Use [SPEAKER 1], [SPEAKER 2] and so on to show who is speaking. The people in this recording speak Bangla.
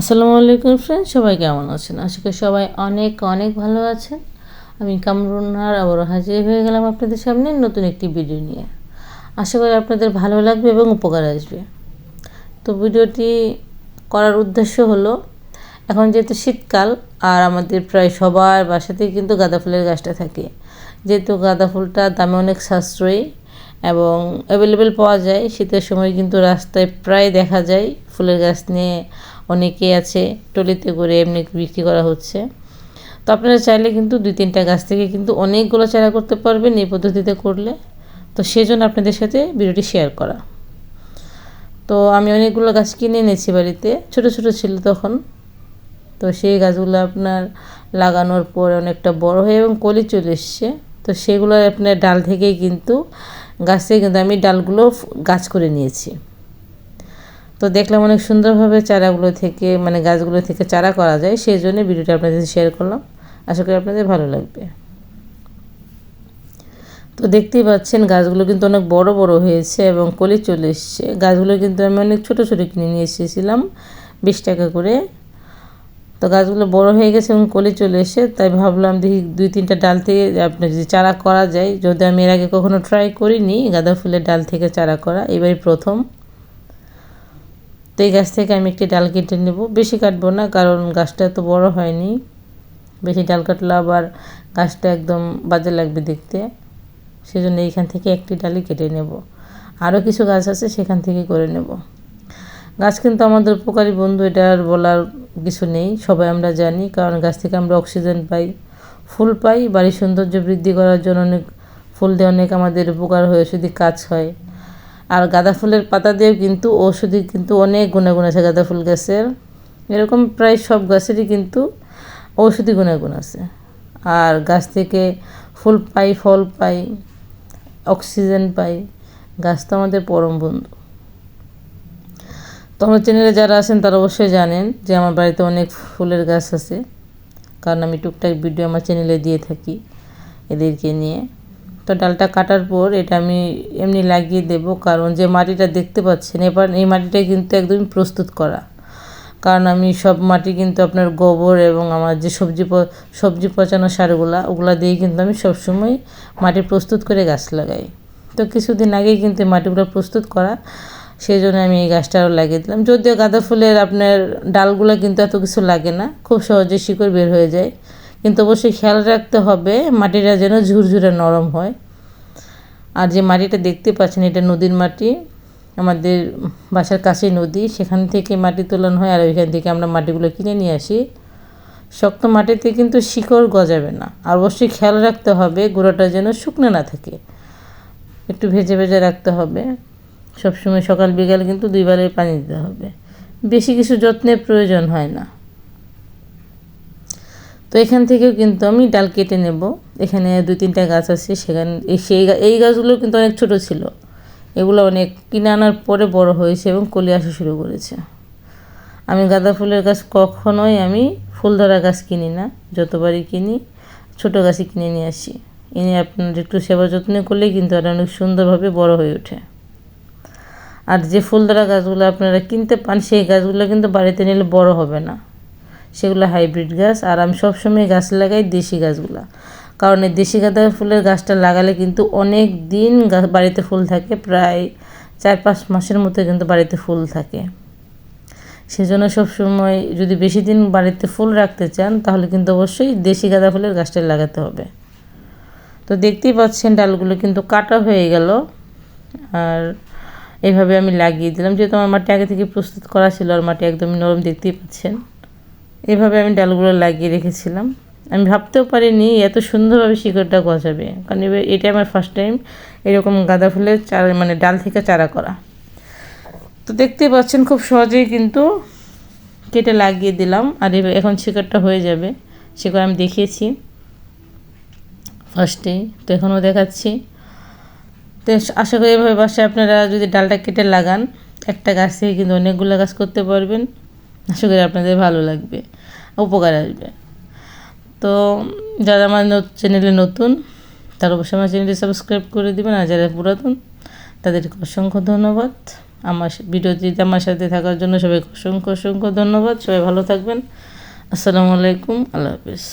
[SPEAKER 1] আসসালামু আলাইকুম ফ্রেন্ড সবাই কেমন আছেন? আশা করি সবাই অনেক অনেক ভালো আছেন। আমি কামরুনার আবারও হাজির হয়ে গেলাম আপনাদের সামনে নতুন একটি ভিডিও নিয়ে। আশা করি আপনাদের ভালো লাগবে এবং উপকার আসবে। তো ভিডিওটি করার উদ্দেশ্য হলো, এখন যেহেতু শীতকাল, আর আমাদের প্রায় সবার বাসাতেই কিন্তু গাঁদা ফুলের গাছটা থাকে। যেহেতু গাঁদা ফুলটা দামে অনেক সাশ্রয়ী এবং অ্যাভেলেবেল পাওয়া যায়, শীতের সময় কিন্তু রাস্তায় প্রায় দেখা যায় ফুলের গাছ নিয়ে অনেকে আছে টলিতে করে এমনি বিক্রি করা হচ্ছে। তো আপনারা চাইলে কিন্তু দুই তিনটা গাছ থেকে কিন্তু অনেকগুলো চারা করতে পারবেন এই পদ্ধতিতে করলে। তো সেজন্য আপনাদের সাথে ভিডিওটি শেয়ার করা। তো আমি অনেকগুলো গাছ কিনে এনেছি বাড়িতে, ছোট ছোট ছিল তখন। তো সেই গাছগুলো আপনার লাগানোর পর অনেকটা বড় হয়ে এবং কলি চলে এসছে। তো সেগুলো আপনার ডাল থেকেই কিন্তু গাছ থেকে কিন্তু আমি ডালগুলো গাছ করে নিয়েছি। তো দেখলাম অনেক সুন্দরভাবে চারাগুলো থেকে মানে গাছগুলো থেকে চারা করা যায় সেই জন্য ভিডিওটা আপনাদের শেয়ার করলাম। আশা করি আপনাদের ভালো লাগবে। তো দেখতেই পাচ্ছেন, গাছগুলো কিন্তু অনেক বড় বড় হয়েছে এবং কলি চলে এসছে। গাছগুলো কিন্তু আমি অনেক ছোটো ছোটো কিনে নিয়ে এসেছিলাম, বিশ টাকা করে। তো গাছগুলো বড় হয়ে গেছে এবং কলি চলে এসে তাই ভাবলাম দেখি দুই তিনটা ডাল থেকে আপনার যদি চারা করা যায়, যদি আমি এর আগে কখনো ট্রাই করিনি, গাঁদা ফুলের ডাল থেকে চারা করা, এবারই প্রথম। তো এই গাছ থেকে আমি একটি ডাল কেটে নেব। বেশি কাটবো না, কারণ গাছটা এত বড় হয়নি। বেশি ডাল কাটলে আবার গাছটা একদম বাজে লাগবে দেখতে। সেজন্য এইখান থেকে একটি ডালই কেটে নেব। আরও কিছু গাছ আছে, সেখান থেকে করে নেব। গাছ কিন্তু আমাদের উপকারী বন্ধু, এটা আর বলার কিছু নেই। সবাই আমরা জানি, কারণ গাছ থেকে আমরা অক্সিজেন পাই, ফুল পাই। বাড়ির সৌন্দর্য বৃদ্ধি করার জন্য অনেক, ফুল দিয়ে অনেক আমাদের উপকার হয়ে, যদি কাজ হয়। আর গাঁদা ফুলের পাতা দিয়েও কিন্তু ঔষধি কিন্তু অনেক গুণাগুণ আছে গাঁদা ফুল গাছের। এরকম প্রায় সব গাছেরই কিন্তু ঔষধি গুণাগুণ আছে। আর গাছ থেকে ফুল পাই, ফল পাই, অক্সিজেন পাই, গাছ তো আমাদের পরম বন্ধু। তো আমার চ্যানেলে যারা আছেন তারা অবশ্যই জানেন যে আমার বাড়িতে অনেক ফুলের গাছ আছে। কারণ আমি টুকটাক ভিডিও আমার চ্যানেলে দিয়ে থাকি এদেরকে নিয়ে। তো ডালটা কাটার পর এটা আমি এমনি লাগিয়ে দেব, কারণ যে মাটিটা দেখতে পাচ্ছেন, এবার এই মাটিটা কিন্তু একদমই প্রস্তুত করা। কারণ আমি সব মাটি কিন্তু আপনার গোবর এবং আমার যে সবজি সবজি পচানো সারগুলা, ওগুলা দিয়ে কিন্তু আমি সবসময় মাটি প্রস্তুত করে গাছ লাগাই। তো কিছুদিন আগেই কিন্তু মাটিগুলো প্রস্তুত করা সেই জন্য আমি এই গাছটা আরও লাগিয়ে দিলাম। যদিও গাঁদা ফুলের আপনার ডালগুলো কিন্তু এত কিছু লাগে না, খুব সহজে শিকড় বের হয়ে যায়। কিন্তু অবশ্যই খেয়াল রাখতে হবে, মাটিটা যেন ঝুরঝুরে নরম হয়। আর যে মাটিটা দেখতে পাচ্ছেন, এটা নদীর মাটি। আমাদের বাসার কাছে নদী, সেখান থেকে মাটি তোলানো হয় আর ওইখান থেকে আমরা মাটিগুলো কিনে নিয়ে আসি। শক্ত মাটিতে কিন্তু শিকড় গজাবে না, আর অবশ্যই খেয়াল রাখতে হবে গোড়াটা যেন শুকনো না থাকে। একটু ভেজে ভেজে রাখতে হবে। সবসময় সকাল বিকাল কিন্তু দুইবারে পানি দিতে হবে। বেশি কিছু যত্নের প্রয়োজন হয় না। তো এখান থেকেও কিন্তু আমি ডাল কেটে নেব। এখানে দুই তিনটা গাছ আছে, সেখানে সেই এই গাছগুলো কিন্তু অনেক ছোট ছিল। এগুলো অনেক কিনে আনার পরে বড় হয়েছে এবং কলি আসা শুরু করেছে। আমি গাঁদা ফুলের গাছ কখনোই আমি ফুল ধরা গাছ কিনি না, যতবারই কিনি, ছোট গাছই কিনে নিয়ে আসি। এনে আপনার একটু সেবা যত্ন করলে কিন্তু এটা অনেক সুন্দরভাবে বড় হয়ে ওঠে। আর যে ফুল ধরা গাছগুলো আপনারা কিনতে পান, সেই গাছগুলো কিন্তু বাড়িতে নিলে বড় হবে না। সেগুলো হাইব্রিড গাছ। আর আমি সবসময় গাছ লাগাই দেশি গাছগুলো। কারণ এই দেশি গাঁদা ফুলের গাছটা লাগালে কিন্তু অনেক দিন বাড়িতে ফুল থাকে। প্রায় চার পাঁচ মাসের মতো কিন্তু বাড়িতে ফুল থাকে। সেজন্য সবসময় যদি বেশি দিন বাড়িতে ফুল রাখতে চান, তাহলে কিন্তু অবশ্যই দেশি গাঁদা ফুলের গাছটা লাগাতে হবে। তো দেখতেই পাচ্ছেন, ডালগুলো কিন্তু কাটা হয়ে গেল। আর এইভাবে আমি লাগিয়ে দিলাম। যেহেতু আমার মাটি আগে থেকে প্রস্তুত করা ছিল, আর মাটি একদমই নরম দেখতেই পাচ্ছেন। এভাবে আমি ডালগুলো লাগিয়ে রেখেছিলাম। আমি ভাবতেও পারিনি এত সুন্দরভাবে শিকড়টা গজাবে। কারণ এটা আমার ফার্স্ট টাইম এরকম গাঁদা ফুলের চারা মানে ডাল থেকে চারা করা। তো দেখতে পাচ্ছেন খুব সহজেই কিন্তু কেটে লাগিয়ে দিলাম। আর এখন শিকড়টা হয়ে যাবে। শিকড় আমি দেখিয়েছি। ফার্স্টেই তো এখনও দেখাচ্ছি। তো আশা করি এভাবে বাসায় আপনারা যদি ডালটা কেটে লাগান, একটা গাছ থেকে কিন্তু অনেকগুলো গাছ করতে পারবেন। আশা করি আপনাদের ভালো লাগবে, উপকার আসবে। তো যারা আমার চ্যানেলে নতুন, তার অবশ্যই আমার চ্যানেলটি সাবস্ক্রাইব করে দেবেন। আর যারা পুরাতন, তাদেরকে অসংখ্য ধন্যবাদ। আমার ভিডিওটিতে আমার সাথে থাকার জন্য সবাইকে অসংখ্য অসংখ্য ধন্যবাদ। সবাই ভালো থাকবেন। আসসালামু আলাইকুম। আল্লাহ হাফিজ।